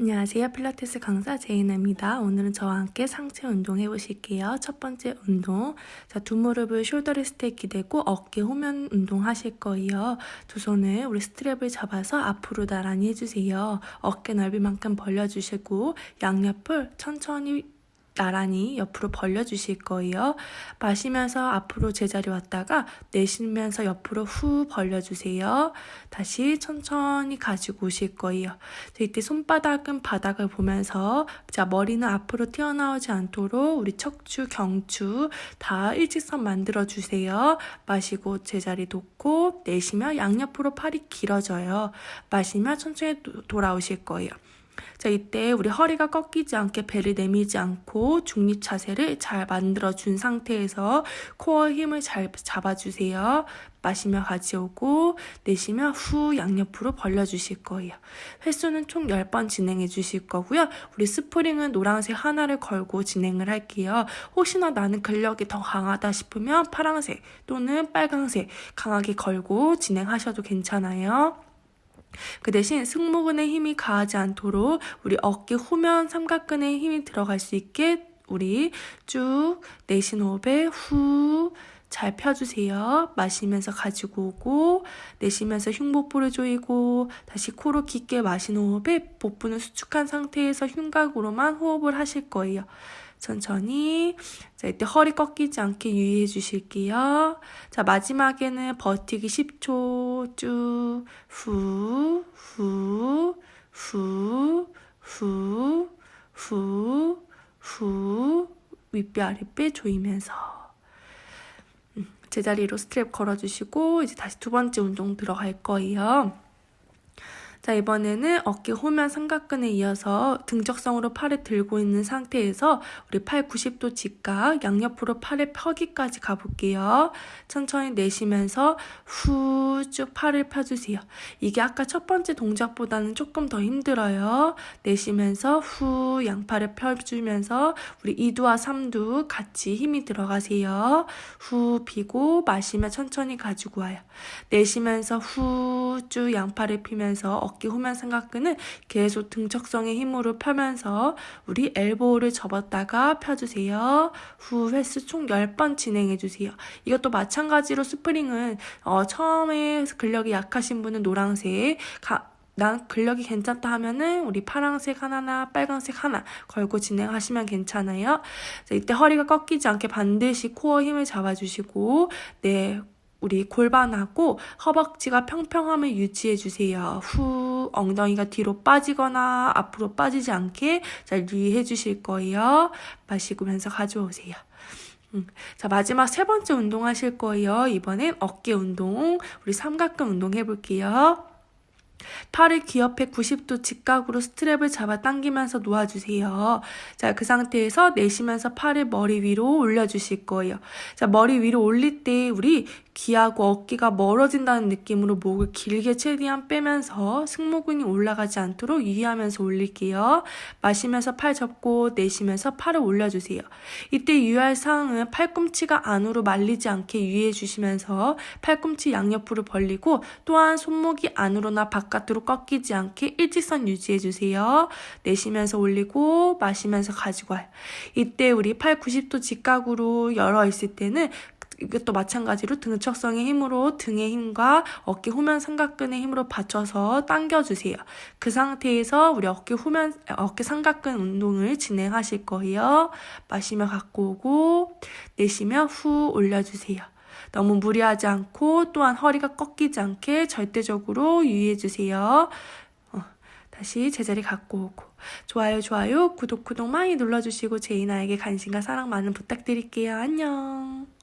안녕하세요. 필라테스 강사 제이나입니다. 오늘은 저와 함께 상체 운동 해보실게요. 첫 번째 운동. 자, 두 무릎을 숄더 레스트에 기대고 어깨 후면 운동 하실 거예요. 두 손을 우리 스트랩을 잡아서 앞으로 나란히 해주세요. 어깨 넓이만큼 벌려주시고 양옆을 천천히 나란히 옆으로 벌려주실 거예요. 마시면서 앞으로 제자리 왔다가 내쉬면서 옆으로 후 벌려주세요. 다시 천천히 가지고 오실 거예요. 자, 이때 손바닥은 바닥을 보면서 자 머리는 앞으로 튀어나오지 않도록 우리 척추, 경추 다 일직선 만들어 주세요. 마시고 제자리 놓고 내쉬며 양옆으로 팔이 길어져요. 마시며 천천히 도, 돌아오실 거예요. 자, 이때 우리 허리가 꺾이지 않게 배를 내밀지 않고 중립 자세를 잘 만들어 준 상태에서 코어 힘을 잘 잡아주세요. 마시며 가져오고 내쉬며 후 양옆으로 벌려주실 거예요. 횟수는 총 10번 진행해 주실 거고요. 우리 스프링은 노란색 하나를 걸고 진행을 할게요. 혹시나 나는 근력이 더 강하다 싶으면 파란색 또는 빨강색 강하게 걸고 진행하셔도 괜찮아요. 그 대신 승모근의 힘이 가하지 않도록 우리 어깨 후면 삼각근에 힘이 들어갈 수 있게 우리 쭉 내쉬는 호흡에 후 잘 펴주세요. 마시면서 가지고 오고 내쉬면서 흉복부를 조이고 다시 코로 깊게 마시는 호흡에 복부는 수축한 상태에서 흉곽으로만 호흡을 하실 거예요. 천천히. 자 이때 허리 꺾이지 않게 유의해 주실게요. 자 마지막에는 버티기 10초. 쭉. 후. 후. 후. 후. 후. 후. 윗배 아랫배 조이면서. 음, 제자리로 스트랩 걸어주시고 이제 다시 두 번째 운동 들어갈 거예요. 자, 이번에는 어깨 후면 삼각근에 이어서 등적성으로 팔을 들고 있는 상태에서 우리 팔 90도 직각 양옆으로 팔을 펴기까지 가볼게요. 천천히 내쉬면서 후 쭉 팔을 펴주세요. 이게 아까 첫 번째 동작보다는 조금 더 힘들어요. 내쉬면서 후 양팔을 펴주면서 우리 2두와 3두 같이 힘이 들어가세요. 후 비고 마시며 천천히 가지고 와요. 내쉬면서 후 쭉 양팔을 피면서 어깨 후면 삼각근을 계속 등척성의 힘으로 펴면서 우리 엘보를 접었다가 펴주세요. 후 횟수 총 10번 진행해주세요. 이것도 마찬가지로 스프링은 어, 처음에 근력이 약하신 분은 노란색, 가, 난 근력이 괜찮다 하면은 우리 파란색 하나나 빨간색 하나 걸고 진행하시면 괜찮아요. 자, 이때 허리가 꺾이지 않게 반드시 코어 힘을 잡아주시고 네 우리 골반하고 허벅지가 평평함을 유지해 주세요. 후 엉덩이가 뒤로 빠지거나 앞으로 빠지지 않게 잘 유의해 주실 거예요. 마시면서 가져오세요. 음. 자, 마지막 세 번째 운동 하실 거예요. 이번엔 어깨 운동, 우리 삼각근 운동 해볼게요. 팔을 귀 옆에 90도 직각으로 스트랩을 잡아 당기면서 놓아주세요. 자, 그 상태에서 내쉬면서 팔을 머리 위로 올려주실 거예요. 자, 머리 위로 올릴 때 우리 귀하고 어깨가 멀어진다는 느낌으로 목을 길게 최대한 빼면서 승모근이 올라가지 않도록 유의하면서 올릴게요. 마시면서 팔 접고 내쉬면서 팔을 올려주세요. 이때 유의할 사항은 팔꿈치가 안으로 말리지 않게 유의해 주시면서 팔꿈치 양옆으로 벌리고 또한 손목이 안으로나 바깥으로 꺾이지 않게 일직선 유지해 주세요. 내쉬면서 올리고 마시면서 가지고 와요. 이때 우리 팔 90도 직각으로 열어 있을 때는 이것도 마찬가지로 등척성의 힘으로 등의 힘과 어깨 후면 삼각근의 힘으로 받쳐서 당겨주세요. 그 상태에서 우리 어깨 후면, 어깨 삼각근 운동을 진행하실 거예요. 마시며 갖고 오고, 내쉬며 후 올려주세요. 너무 무리하지 않고 또한 허리가 꺾이지 않게 절대적으로 유의해주세요. 어, 다시 제자리 갖고 오고. 좋아요, 좋아요, 구독, 구독 많이 눌러주시고 제이나에게 관심과 사랑 많은 부탁드릴게요. 안녕.